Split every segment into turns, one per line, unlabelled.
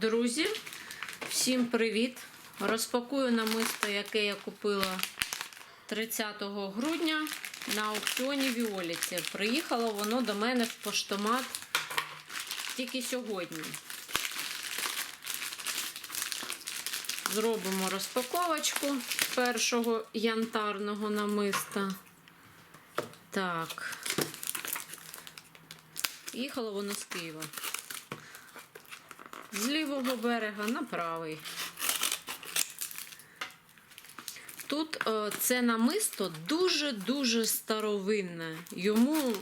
Друзі, всім привіт! Розпакую намисто, яке я купила 30 грудня на аукціоні Віоліці. Приїхало воно до мене в поштомат тільки сьогодні. Зробимо розпаковочку першого янтарного намиста. Так. Їхало воно з Києва. З лівого берега на правий. Тут е, це намисто дуже-дуже старовинне. Йому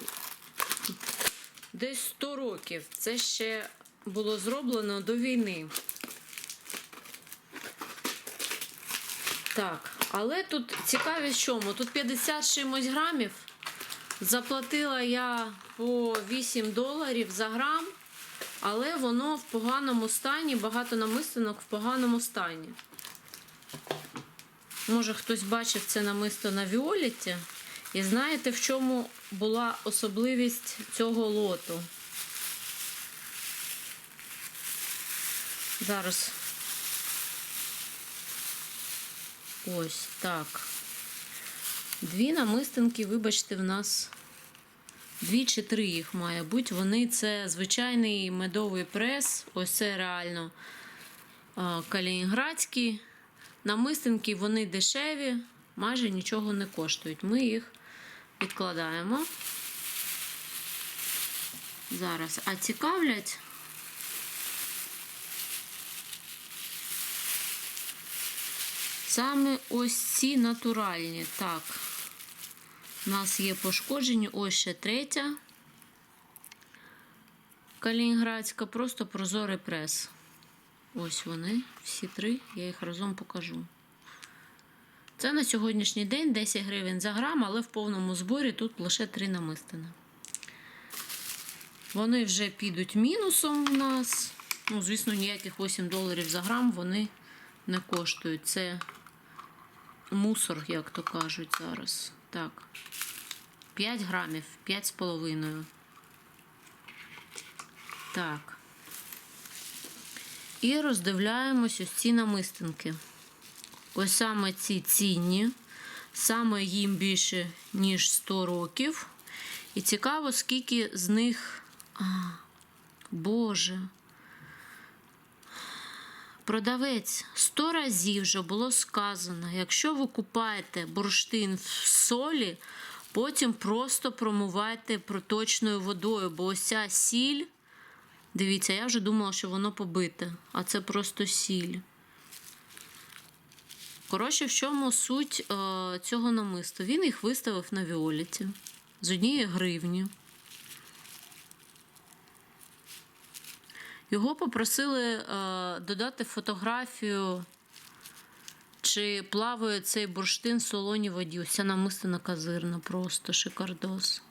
десь 100 років. Це ще було зроблено до війни. Так, але тут цікавість в чому? Тут 50 чимось грамів. Заплатила я по 8 доларів за грам, але воно в поганому стані, багато намистинок в поганому стані. Може, хтось бачив це намисто на Віоліті. І знаєте, в чому була особливість цього лоту? Зараз. Ось так. Дві намистинки, вибачте, в нас дві чи три їх має бути. Вони це звичайний медовий прес. Ось це реально а, калінінградські. Намистинки вони дешеві, майже нічого не коштують. Ми їх відкладаємо. Зараз. А цікавлять. Саме ось ці натуральні. Так, у нас є пошкоджені, ось ще третя. Калінінградська, просто прозорий прес. Ось вони, всі три, я їх разом покажу. Це на сьогоднішній день 10 гривень за грам, але в повному зборі тут лише три намистини. Вони вже підуть мінусом у нас. Ну, звісно, ніяких 8 доларів за грам вони не коштують. Це мусор, як то кажуть зараз. Так. 5 грамів, 5,5. Так. І роздивляємось ось ці намистинки. Ось саме ці цінні, саме їм більше, ніж 100 років. І цікаво, скільки з них. А, Боже. Продавець 100 разів вже було сказано, якщо ви купаєте бурштин в солі, потім просто промивайте проточною водою, бо ось ця сіль. Дивіться, я вже думала, що воно побите, а це просто сіль. Коротше, в чому суть е, цього намисту? Він їх виставив на Віоліті з однієї гривні. Його попросили е, додати фотографію, чи плаває цей бурштин в солоній воді. Ця намистина казирна, просто шикардос.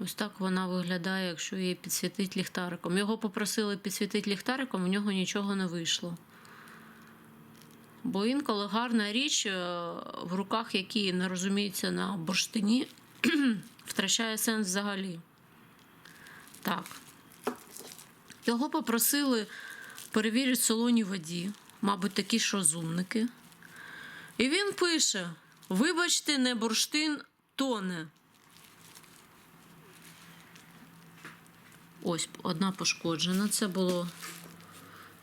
Ось так вона виглядає, якщо її підсвітить ліхтариком. Його попросили підсвітити ліхтариком, у нього нічого не вийшло. Бо інколи гарна річ, е, в руках які не розуміються на бурштині, втрачає сенс взагалі. Так. Його попросили перевірити в солоній воді, мабуть, такі ж розумники. І він пише: вибачте, не бурштин тоне. Ось одна пошкоджена. Це було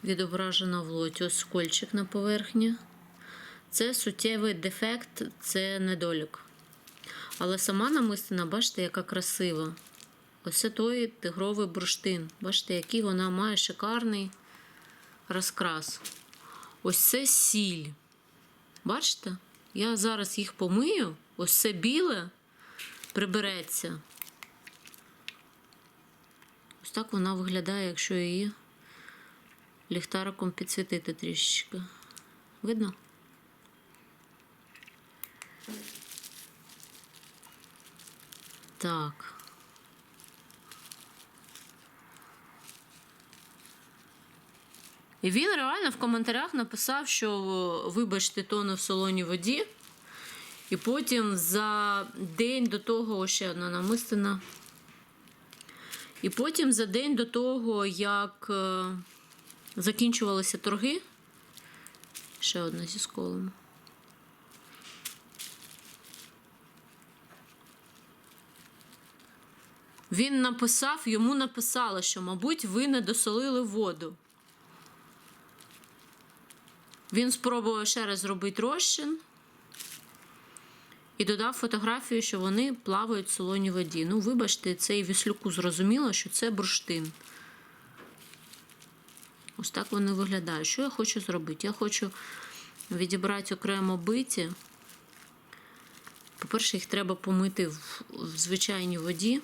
відображено в лоті. Ось скольчик на поверхні. Це суттєвий дефект, це недолік. Але сама намистина, бачите, яка красива. Ось той тигровий бурштин. Бачите, який вона має шикарний розкрас. Ось це сіль. Бачите? Я зараз їх помию. Ось це біле прибереться. Ось так вона виглядає, якщо її ліхтариком підсвітити трішечки. Видно? Так. І він реально в коментарях написав, що вибачте, тоне в солоній воді. І потім за день до того ще одна намистина І потім за день до того, як е, закінчувалися торги, ще одна зі сколом. Він написав, йому написали, що, мабуть, ви не досолили воду. Він спробував ще раз зробити розчин і додав фотографію, що вони плавають в солоній воді. Ну, вибачте, це і віслюку зрозуміло, що це бурштин. Ось так вони виглядають. Що я хочу зробити? Я хочу відібрати окремо биті. По-перше, їх треба помити в звичайній воді.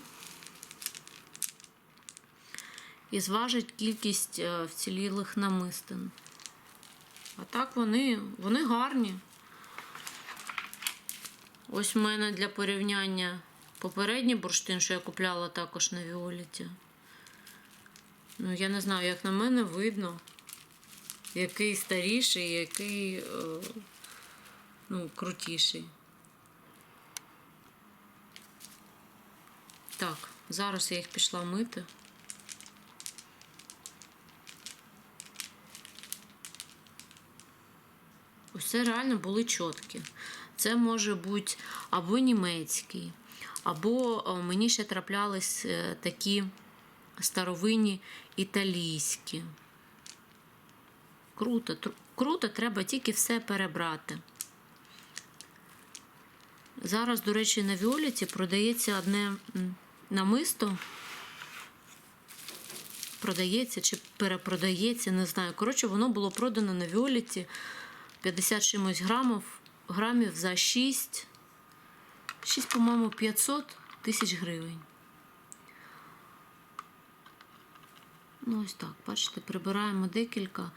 І зважить кількість е, вцілілих намистин. А так вони, вони гарні. Ось в мене для порівняння попередній бурштин, що я купляла також на Віоліті. Ну, я не знаю, як на мене видно, який старіший, який е, ну, крутіший. Так, зараз я їх пішла мити. Це реально були чіткі. Це може бути або німецький, або мені ще траплялись е, такі старовинні італійські. Круто, круто, треба тільки все перебрати. Зараз, до речі, на Віоліті продається одне намисто. Продається чи перепродається, не знаю. Коротше, воно було продано на Віоліті 50 чимось грамів, грамів за 6, 6, по-моєму, 500 тисяч гривень. Ну, ось так, бачите, прибираємо декілька.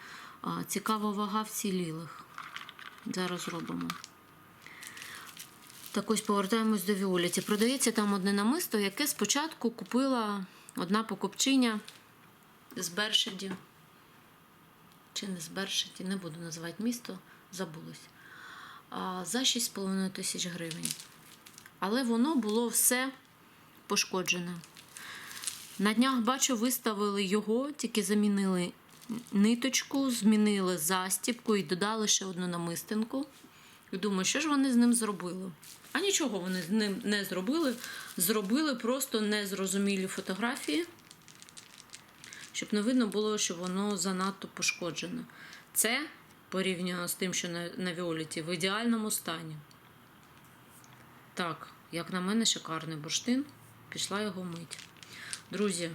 Цікава вага вцілілих. Зараз робимо. Так ось повертаємось до Віоліті. Продається там одне намисто, яке спочатку купила одна покупчиня з Бершеді. Чи не з Бершеді, не буду називати місто, забулось. За 6,5 тисяч гривень. Але воно було все пошкоджене. На днях бачу, виставили його, тільки замінили ниточку, змінили застібку і додали ще одну намистинку. І думаю, що ж вони з ним зробили? А нічого вони з ним не зробили. Зробили просто незрозумілі фотографії, щоб не видно було, що воно занадто пошкоджене. Це порівняно з тим, що на, на Віоліті, в ідеальному стані. Так, як на мене, шикарний бурштин. Пішла його мить. Друзі,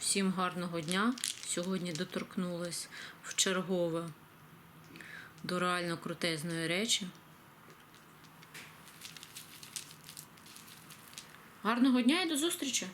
всім гарного дня. Сьогодні доторкнулась в чергове до реально крутезної речі. Гарного дня і до зустрічі!